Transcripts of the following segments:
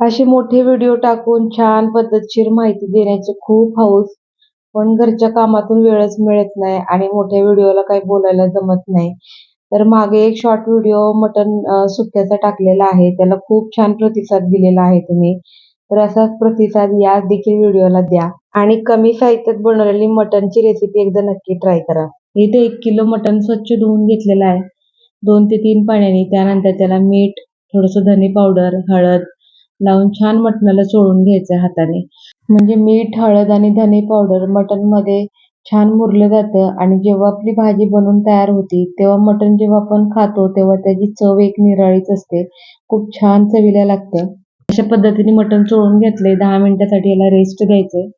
असे मोठे व्हिडिओ टाकून छान पद्धतशीर माहिती देण्याची खूप हौस. पण घरच्या कामातून वेळच मिळत नाही आणि मोठ्या व्हिडिओला काही बोलायला जमत नाही. तर मागे एक शॉर्ट व्हिडिओ मटन सुक्याचा टाकलेला आहे. त्याला खूप छान प्रतिसाद दिलेला आहे तुम्ही. तर असाच प्रतिसाद या देखील व्हिडिओला द्या. आणि कमी साहित्यात बनवलेली मटनची रेसिपी एकदा नक्की ट्राय करा. इथे एक किलो मटन स्वच्छ धुवून घेतलेलं आहे. दोन ते तीन पाण्याने. त्यानंतर त्याला मीठ थोडस धने पावडर हळद लावून छान मटणाला चोळून घ्यायचं हाताने. म्हणजे मीठ हळद आणि धने पावडर मटनमध्ये छान मुरलं जातं आणि जेव्हा आपली भाजी बनवून तयार होती तेव्हा मटण जेव्हा आपण खातो तेव्हा त्याची चव एक निराळीच असते. खूप छान चवीला लागतं. अशा पद्धतीने मटण चोळून घेतले दहा मिनिटासाठी याला रेस्ट द्यायचं.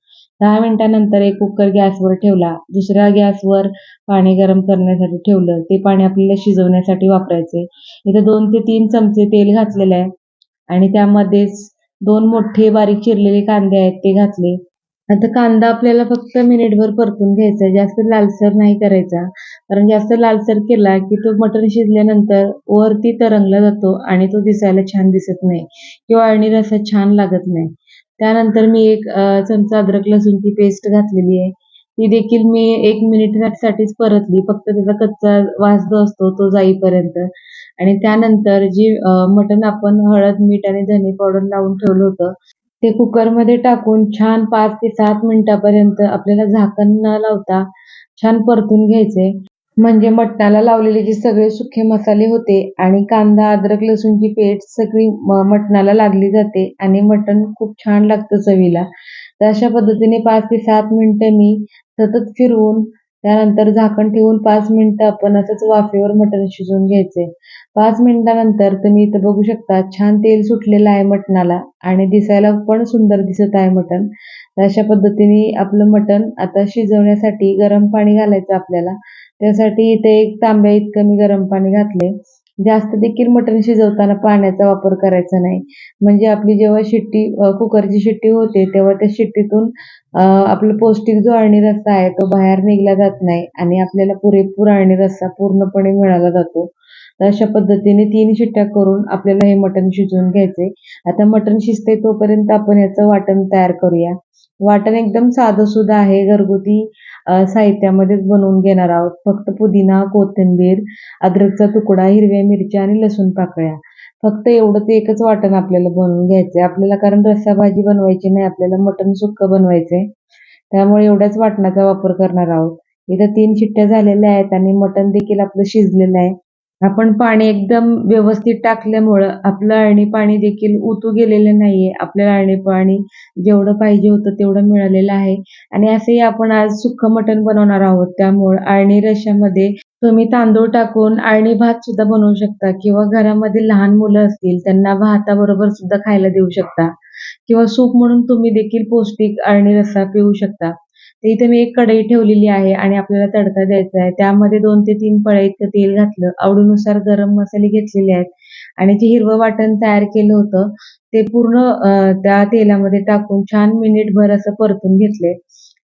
दहा मिनिटानंतर एक कुकर गॅसवर ठेवला. दुसऱ्या गॅसवर पाणी गरम करण्यासाठी ठेवलं. ते पाणी आपल्याला शिजवण्यासाठी वापरायचे. इथे दोन ते तीन चमचे तेल घातलेले आहे. आणि त्यामध्येच दोन मोठे बारीक चिरलेले कांदे आहेत ते घातले. आता कांदा आपल्याला फक्त मिनिटभर परतून घ्यायचा जास्त लालसर नाही करायचा. कारण जास्त लालसर केला की तो मटण शिजल्यानंतर वरती तरंगला जातो आणि तो दिसायला छान दिसत नाही किंवा अळणी रसा छान लागत नाही. त्यानंतर मी एक चमचा अद्रक लसूणची पेस्ट घातलेली आहे. ती देखील मी एक मिनिटासाठीच परतली. फक्त त्याचा कच्चा वास जो असतो तो जाईपर्यंत. आणि त्यानंतर जी मटण आपण हळद मीठ आणि धने पावडर लावून ठेवलं होतं ते कुकरमध्ये टाकून छान पाच ते सात मिनिटापर्यंत आपल्याला झाकण न लावता छान परतून घ्यायचे. म्हणजे मटणाला लावलेले जे सगळे सुखे मसाले होते आणि कांदा अद्रक लसूणची पेस्ट सगळी मटणाला लागली जाते आणि मटण खूप छान लागतं चवीला. तर अशा पद्धतीने पाच ते सात मिनिटं मी सतत फिरवून त्यानंतर झाकण ठेवून पाच मिनटं आपण असंच वाफेवर मटण शिजवून घ्यायचे. पाच मिनिटानंतर तुम्ही इथं बघू शकता छान तेल सुटलेलं आहे मटणाला आणि दिसायला पण सुंदर दिसत आहे मटण. अशा पद्धतीने आपलं मटण आता शिजवण्यासाठी गरम पाणी घालायचं आपल्याला. त्यासाठी इथे एक तांब्या इतकं मी गरम पाणी घातले जास्त देखील मटण शिजवताना पाण्याचा वापर करायचा नाही. म्हणजे आपली जेव्हा शिट्टी कुकरची शिट्टी होते तेव्हा त्या शिट्टीतून आपलं पौष्टिक जो अळणी रस्सा आहे तो बाहेर निघला जात नाही आणि आपल्याला पुरेपूर अळणी रस्सा पूर्णपणे मिळाला जातो. तर अशा पद्धतीने तीन शिट्ट्या करून आपल्याला हे मटण शिजवून घ्यायचे. आता मटण शिजते तोपर्यंत आपण याचं वाटण तयार करूया. वाटण एकदम साधं सुद्धा आहे. घरगुती साहित्यामध्येच बनवून घेणार आहोत. फक्त पुदिना कोथिंबीर अद्रकचा तुकडा हिरव्या मिरच्या आणि लसूण पाकळ्या. फक्त एवढंच एकच वाटण आपल्याला बनवून घ्यायचंय. आपल्याला कारण रस्सा भाजी बनवायची नाही आपल्याला मटण सुक्क आहे त्यामुळे एवढ्याच वाटणाचा वापर करणार आहोत. इथं तीन शिट्ट्या झालेल्या आहेत आणि मटण देखील आपलं शिजलेलं आहे. आपण पाणी एकदम व्यवस्थित टाकल्यामुळं आपलं अळणी पाणी देखील उतू गेलेलं नाहीये. आपल्याला अळणी पाणी जेवढं पाहिजे होतं तेवढं मिळालेलं आहे. आणि असंही आपण आज सुख मटण बनवणार आहोत. त्यामुळं अळणी रशामध्ये तुम्ही तांदूळ टाकून अळणी भात सुद्धा बनवू शकता किंवा घरामध्ये लहान मुलं असतील त्यांना भाताबरोबर सुद्धा खायला देऊ शकता. किंवा सूप म्हणून तुम्ही देखील पौष्टिक अळणी रस्सा पिऊ शकता. तर इथे मी एक कढई ठेवलेली आहे आणि आपल्याला तडका द्यायचा आहे. त्यामध्ये दोन ते तीन पळ्या इतकं तेल घातलं आवडीनुसार गरम मसाले घेतलेले आहेत. आणि जे हिरवं वाटण तयार केलं होतं ते पूर्ण त्या तेलामध्ये टाकून छान मिनिटभर असं परतून घेतले.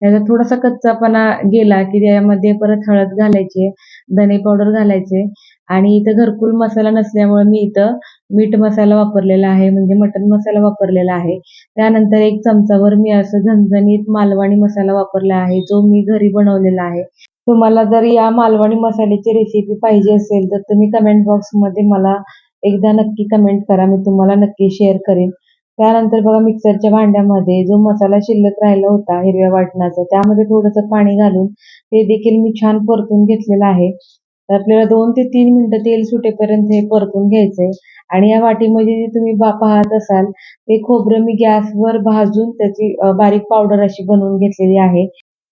त्याचा थोडासा कच्चापणा गेला की त्यामध्ये परत हळद घालायची धने पावडर घालायचे. आणि इथं घरकुल मसाला नसल्यामुळे मी इथं मीठ मसाला वापरलेला आहे म्हणजे मटन मसाला वापरलेला आहे. त्यानंतर एक चमचावर मी असं झणझणीत मालवणी मसाला वापरला आहे जो मी घरी बनवलेला आहे. तुम्हाला जर या मालवणी मसाल्याची रेसिपी पाहिजे असेल तर तुम्ही कमेंट बॉक्समध्ये मला एकदा नक्की कमेंट करा मी तुम्हाला नक्की शेअर करेन. त्यानंतर बघा मिक्सरच्या भांड्यामध्ये जो मसाला शिल्लक राहिला होता हिरव्या वाटणाचा त्यामध्ये थोडंसं पाणी घालून ते देखील मी छान परतून घेतलेलं आहे. तर आपल्याला दोन ते तीन मिनिटं तेल सुटेपर्यंत हे परतून घ्यायचंय. आणि या वाटीमध्ये जे तुम्ही पाहत असाल ते खोबरं मी गॅसवर भाजून त्याची बारीक पावडर अशी बनवून घेतलेली आहे.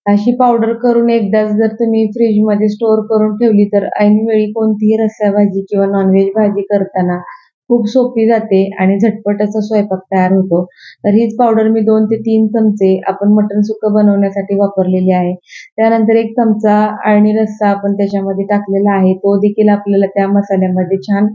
अशी पावडर करून एकदाच जर तुम्ही फ्रीजमध्ये स्टोअर करून ठेवली तर ऐनवेळी कोणतीही रस्सा भाजी किंवा नॉनव्हेज भाजी करताना खूप सोपी जाते आणि झटपट असा स्वयंपाक तयार होतो. तर हीच पावडर मी दोन ते तीन चमचे आपण मटण सुकं बनवण्यासाठी वापरलेली आहे. त्यानंतर एक चमचा आळणी रस्सा आपण त्याच्यामध्ये टाकलेला आहे. तो देखील आपल्याला त्या मसाल्यामध्ये छान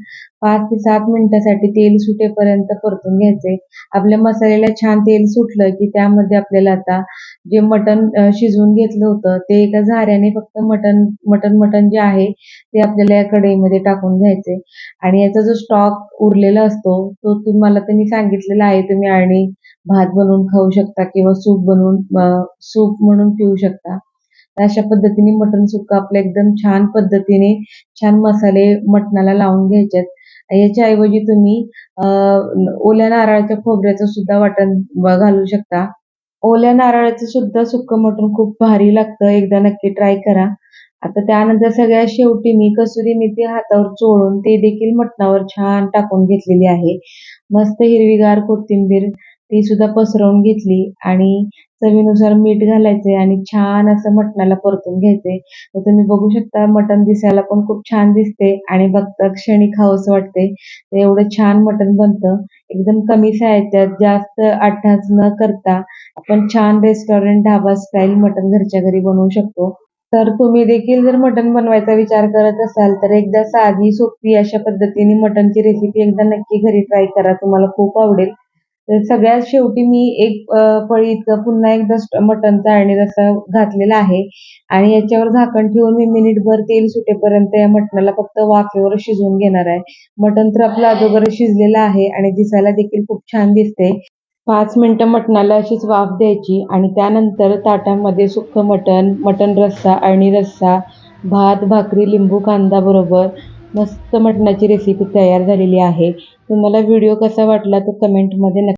पाच ते सात मिनिटासाठी तेल सुटेपर्यंत परतून घ्यायचे आपल्या मसाल्याला छान तेल सुटलं की त्यामध्ये आपल्याला आता जे मटण शिजवून घेतलं होतं ते एका झाऱ्याने फक्त मटण मटण मटण जे आहे ते आपल्याला या कढईमध्ये टाकून घ्यायचे आणि याचा जो स्टॉक उरलेला असतो तो तुम्हाला त्यांनी सांगितलेला आहे तुम्ही आणि भात बनवून खाऊ शकता किंवा सूप बनवून सूप म्हणून पिऊ शकता. अशा पद्धतीने मटण सुक्क आपल्या एकदम छान पद्धतीने छान मसाले मटणाला लावून घ्यायचे याच्या ऐवजी तुम्ही ओल्या नारळाच्या खोबऱ्याचं सुद्धा वाटण घालू शकता. ओल्या नारळाचं सुद्धा सुक्क मटण खूप भारी लागतं. एकदा नक्की ट्राय करा. आता त्यानंतर सगळ्या शेवटी मी कसुरी मेथी हातावर चोळून ते देखील मटणावर छान टाकून घेतलेली आहे. मस्त हिरवीगार कोथिंबीर ती सुद्धा पसरवून घेतली आणि चवीनुसार मीठ घालायचे आणि छान असं मटणाला परतून घ्यायचे. तर तुम्ही बघू शकता मटण दिसायला पण खूप छान दिसते आणि बघता क्षणी खावंसं वाटते. तर एवढं छान मटण बनतं. एकदम कमी साहित्यात जास्त अट्टाच न करता आपण छान रेस्टॉरंट ढाबा स्टाईल मटण घरच्या घरी बनवू शकतो. तर तुम्ही देखील जर मटण बनवायचा विचार करत असाल तर एकदा साधी सोपी अशा पद्धतीने मटणची रेसिपी एकदा नक्की घरी ट्राय करा. तुम्हाला खूप आवडेल. सगळ्यात शेवटी मी एक अ, पळी इतकं पुन्हा एकदा मटणचा आणि रस्सा घातलेला आहे. आणि याच्यावर झाकण ठेवून मी मिनिटभर तेल सुटेपर्यंत या मटणाला फक्त वाफेवर शिजवून घेणार आहे. मटण तर आपलं अगोदर शिजलेलं आहे आणि दिसायला देखील खूप छान दिसते. पाच मिनिटं मटणाला अशीच वाफ द्यायची आणि त्यानंतर ताटामध्ये सुक्क मटण मटण रस्सा आणि रस्सा भात भाकरी लिंबू कांदा बरोबर मस्त मटणाची रेसिपी तयार झालेली आहे. तुम्हाला व्हिडिओ कसा वाटला तो कमेंटमध्ये नक्की